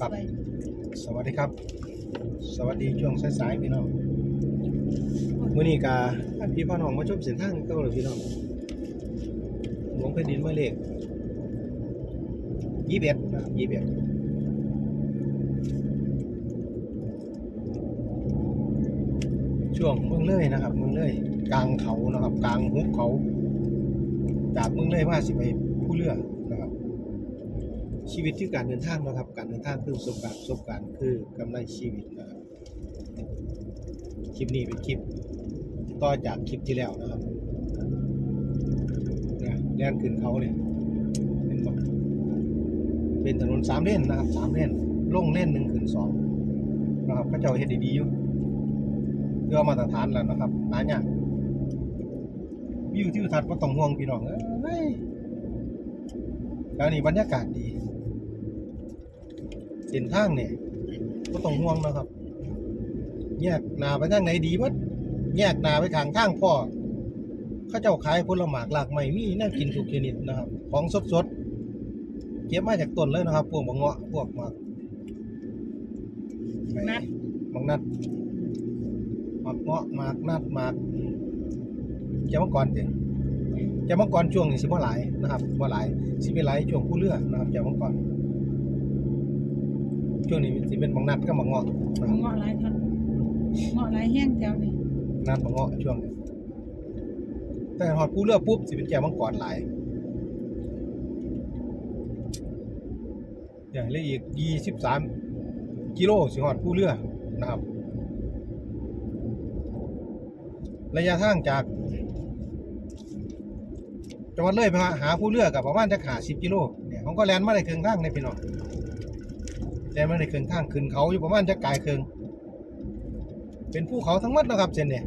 ครับ สวัสดีครับ สวัสดีช่วงสายๆพี่น้องมื้อนี้กาพี่พ่อน้องมาชมเส้นทางเก่าเลยพี่น้องหลวงแผ่นดินหมายเลขยี่สิบเอ็ดนะครับยี่สิบเอ็ดช่วงเมืองเลยนะครับ เมืองเลย กลางเขานะครับ กลางหุบเขา จากเมืองเลยมาสิไปผู้เรือนะครับ ชีวิตคือการเดินทางนะครับ การเดินทางคือประสบการณ์ประสบการณ์คือกำไรชีวิตนะครับคลิปนี้เป็นคลิปต่อจากคลิปที่แล้วนะครับเนี่ยแล่นขึ้นเขาเนี่ยเป็นแบ่เป็นถนนสามเลนนะครับสามเลนลงเลนหนึ่งขึ้นสองนะครับก็เจ้าเฮ็ดดีๆอยู่เพื่อมาตรฐานแล้วนะครับหาเนี่ยวิวทิวทัศน์ก็ต้องห่วงพี่น้องเอ้ยแล้วนี่บรรยากาศดี เส้นทางเนี่ยก็ต้องห่วงนะครับแยกหนาไปทางไหนดีวะแยกหนาไปทางทางพ่อเข้าเจ้าขายผลหมากหลากใหม่มีน่ากินทุกชนิดนะครับ ของสดสดๆเก็บมาจากต้นเลยนะครับ พวกบางเงาะพวกหมากนัดบางนัดหมากเงาะหมากนัดหมากจะมังกรเจ้จะมังกรช่วงนี้สิบ่หลายนะครับบ่หลายสิเป็นหลายช่วงผู้เลือนะครับจะมังกร ช่วงนี้สิเป็นบางนัดก็บางเงาะนะครับเงาะหลายทันเงาะหลายแห้งแถวนี่นัดบางเงาะช่วงนี้แต่หอดผู้เลือกปุ๊บสิเป็นแก้วมังกรหลายอย่างเหลยอีกยี่สิบสามกิโลสิหอดผู้เลือกนะครับ ระยะทางจากจังหวัดเลยไปหาผู้เลือกกับประมาณจะขาสิบกิโลเนี่ยเขาก็แลนมาได้ครึ่งทางในพี่น้อง แลนมาได้ครึ่งทางขึ้นเขาอยู่ประมาณจะกายเครึ่งเป็นภูเขาทั้งหมดนะครับเส้นเนี่ย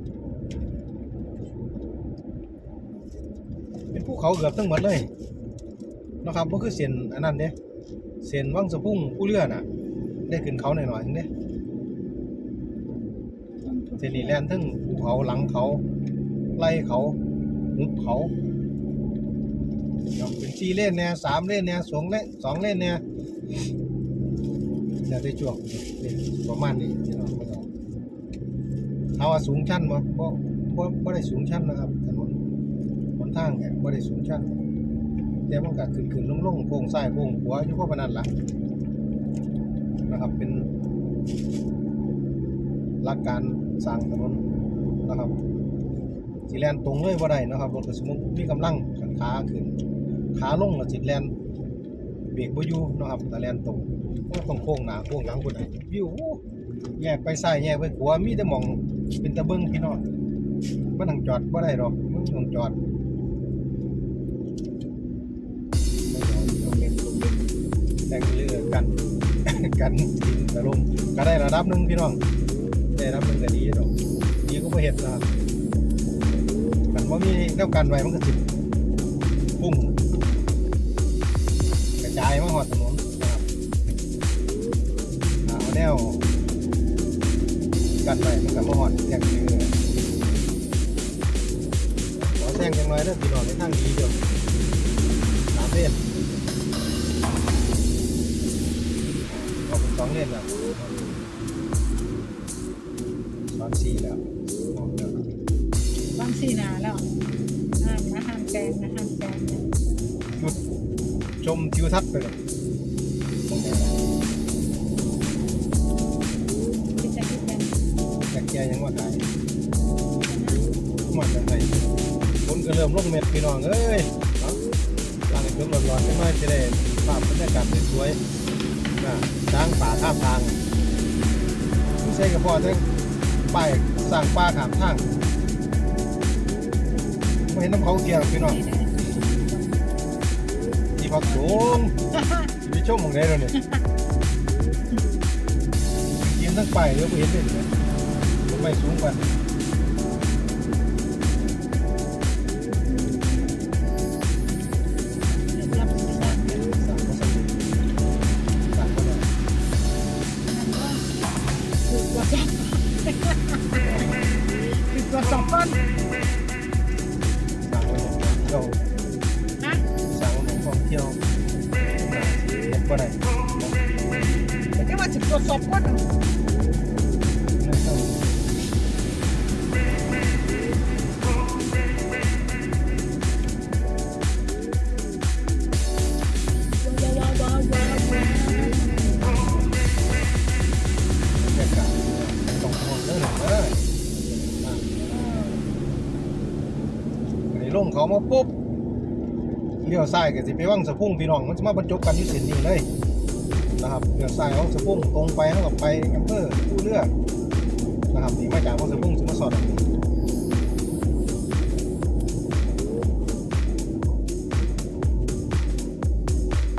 เป็นภูเขาเกือบทั้งหมดเลยนะครับก็คือเส้นอันนั้นเนี่ยเส้นวังสะพุ่งผู้เรือนอะ ได้ขึ้นเขาหน่อยๆถึงเนี่ยเส้นนี้แล่นทั้งภูเขาหลังเขาไล่เขาหุบเขาเป็นสี่เล่นเนี่ยสามเล่นเนี่ยสองเล่นสองเล่นเนี่ย จะได้ช่วงนี่ประมาณนี้ที่เราไม่ต้องเอาว่าสูงชันบ่บ่บ่บ่ได้สูงชันนะครับถนนหนทางเนี่ยบ่ได้สูงชันแต่มันก็ขึ้นขึ้นลงลงโค้งซ้ายโค้งขวาอยู่พวกนั้นล่ะนะครับเป็นหลักการสร้างถนนนะครับสิแลนตรงเลยบ่ได้นะครับรถก็สมมุติมีกำลังขันขาขึ้นขาลงแล้วสิแลน เบรกบ่อยู่นะครับต่แลนตรงก็ต้องโค้งหน้าโค้งหลังพุ่นน่ะวิวโอ้แยกไปซ้ายแยกไปขวามีแต่หม่องเป็นตะเบิงพี่น้องมันต้องจอดบ่ได้หรอกมันต้องจอดแต่งเรือกันกันตะลมก็ได้ระดับหนึ่งพี่น้องได้ระดับหนึ่งก็ดีดอกดีก็บ่เห็ดนะครับกันว่ามีแนวกันไว้มันก็สิพุ่ง อดถนนนะครับเอาแนวกันไว้มันก็มาหอดแข่งเรือขอแซงจังหน่อยเด้อพี่น้องในทางดีเดียวสามเลนออกเป็นสองเลนแล้วสองสี่แล้วบางสีหนาแล้วห้ามนะห้ามแกงนะห้ามแกงนะ ชมทิวทัศน์ไปเลยจะคิดกันแกยังว่าขายหมดกันไปฝนก็เริ่มลงเม็ดพี่น้องเอ้ยเนาะหลังจากฝนร้อนๆไม่น้อยจะได้ภาพบรรยากาศสวยๆนะช้างป่าท่าทางไม่ใช่กระเพาะทั้งป้ายสร้างป้าขามทางไม่เห็นน้ำเขาเกียวพี่น้อง ที่พักสูงชีวิตช่วงของไหนเราเนี่ยยืนทั้งไปแล้วก็เห็นเลยเนี่ย นี่ลงเขามาปุ๊บเลี้ยวซ้ายก็สิไปวังสะพุ่งพี่น้องมันจะมาบรรจบกันอยู่เส้นนี้เลยนะครับเลี้ยวซ้ายวังสะพุ่งตรงไปเท่ากับไปอำเภอผู้เลือกนะครับนี่มาจากวังสะพุ่งจะมาสอด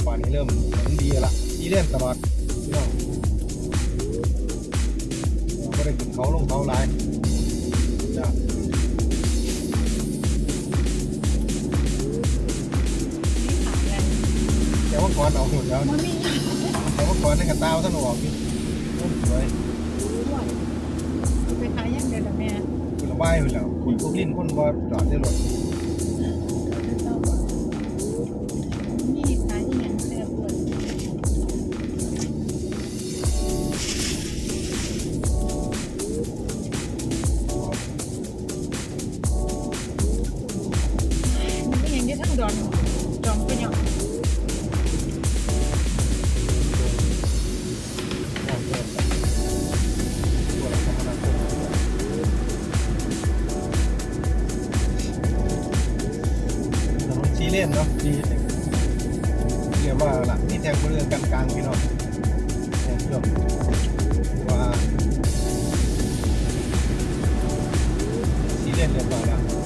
ป่านนี้เริ่มดีละดีเล่นตลอดพี่น้องก็ได้ขึ้นเขาลงเขาหลาย ก่อนเอาหุ่นแล้วมันมีอย่างแต่ว่าก่อนในกระตาวท่านออกอยู่โอ้สวยด้วยไปขายยังเดือนละแม่คุณระบายไปแล้วคุณพวกลิ้นคนบ่จอดได้รถ ถนนเนาะที่เรียกว่าหลักที่แทงเรือกันกลางพี่น้องแทงเชื่อมว่าสีเล่นเรียบร้อยแล้ว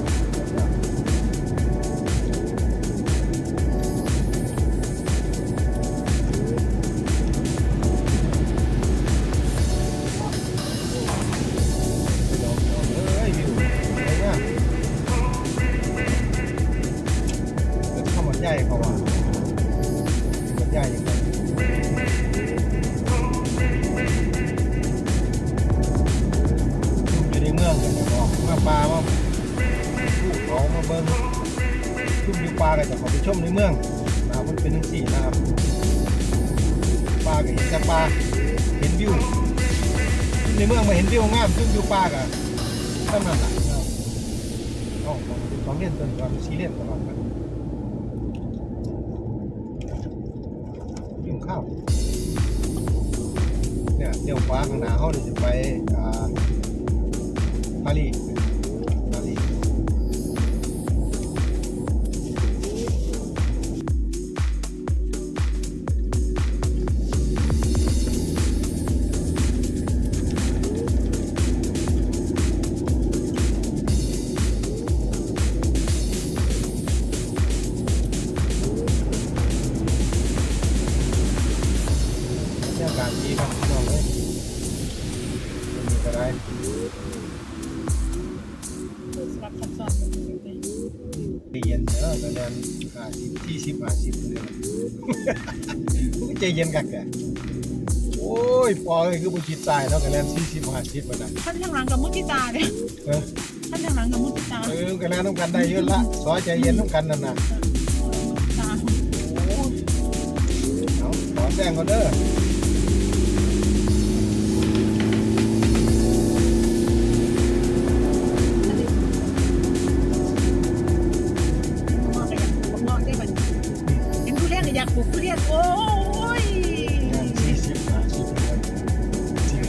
มันเป็นทั้งสี่นะครับปลาก็เห็นแต่ปลาเห็นวิวในเมืองมาเห็นวิวงามซึ่งอยู่ป่ากันตั้งนั้นแหละเอ้องของเล่นตัวนี้ว่าซีเรียสตลอดกันยิ่งข้าวเนี่ยเดี๋ยวฟ้าข้างหน้าเขาเนี่ยจะไปอ่าปารีส เย็นเนอะกระเรียนห้าสิบที่สิบห้าสิบเลยมันใจเย็นกักแกโอ้ยปอเลยคือบุจิตตายแล้วกระเรียนสี่สิบห้าสิบมันนะท่านทางหลังกับมุติตาเนี่ยเออท่านทางหลังกับมุติตาเออกระเรียนต้องกันได้เยอะละซอยใจเย็นต้องกันนั่นน่ะตาเอาขอแจ้งเขาเด้อากปลูกทุเรียนโอ้ยสี่สิบห้าสิบเลยจริง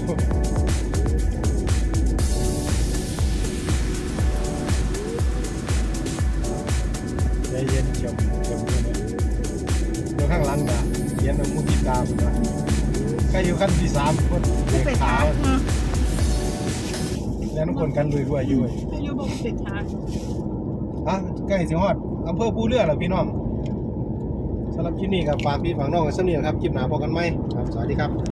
ใจเย็นเฉียวเฉียวเลยเดี๋ยวข้างหลังนะเขียนเอามุติตามนะใครอยู่ขั้นที่สามคนเด็กเป็ดขาทาวงเนาะแล้วทุกคนกันรวยๆอยู่เว้ยอายุบอกเป็ดทางฮะใกล้สิฮอดอำเภอภูเรือแล้วพี่น้อง สำหรับคลิปนี้ครับฝากพี่ฝากน้องกันสักนิดครับคลิปหน้าพบกันไหมครับ สวัสดีครับ